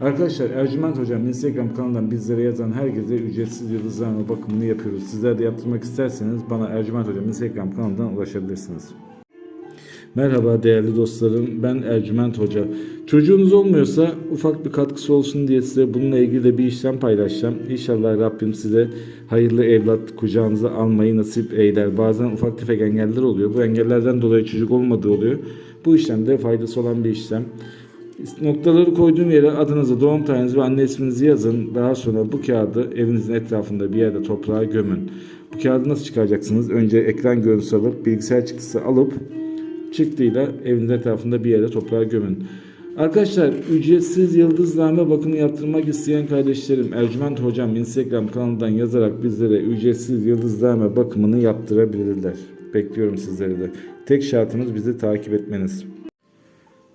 Arkadaşlar Ercüment Hocam Instagram kanalından bizlere yazan herkese ücretsiz yıldızlarma bakımını yapıyoruz. Sizler de yaptırmak isterseniz bana Ercüment Hocam Instagram kanalından ulaşabilirsiniz. Merhaba değerli dostlarım ben Ercüment Hoca. Çocuğunuz olmuyorsa ufak bir katkısı olsun diye size bununla ilgili de bir işlem paylaşacağım. İnşallah Rabbim size hayırlı evlat kucağınıza almayı nasip eyler. Bazen ufak tefek engeller oluyor. Bu engellerden dolayı çocuk olmadığı oluyor. Bu işlemde faydası olan bir işlem. Noktaları koyduğum yere adınızı, doğum tarihinizi ve anne isminizi yazın. Daha sonra bu kağıdı evinizin etrafında bir yerde toprağa gömün. Bu kağıdı nasıl çıkaracaksınız? Önce ekran görüntüsü alıp, bilgisayar çıktısı alıp çıktıyla evinizin etrafında bir yere toprağa gömün. Arkadaşlar ücretsiz yıldızname bakımı yaptırmak isteyen kardeşlerim Ercüment Hocam Instagram kanalından yazarak bizlere ücretsiz yıldızname bakımını yaptırabilirler. Bekliyorum sizleri de. Tek şartımız bizi takip etmeniz.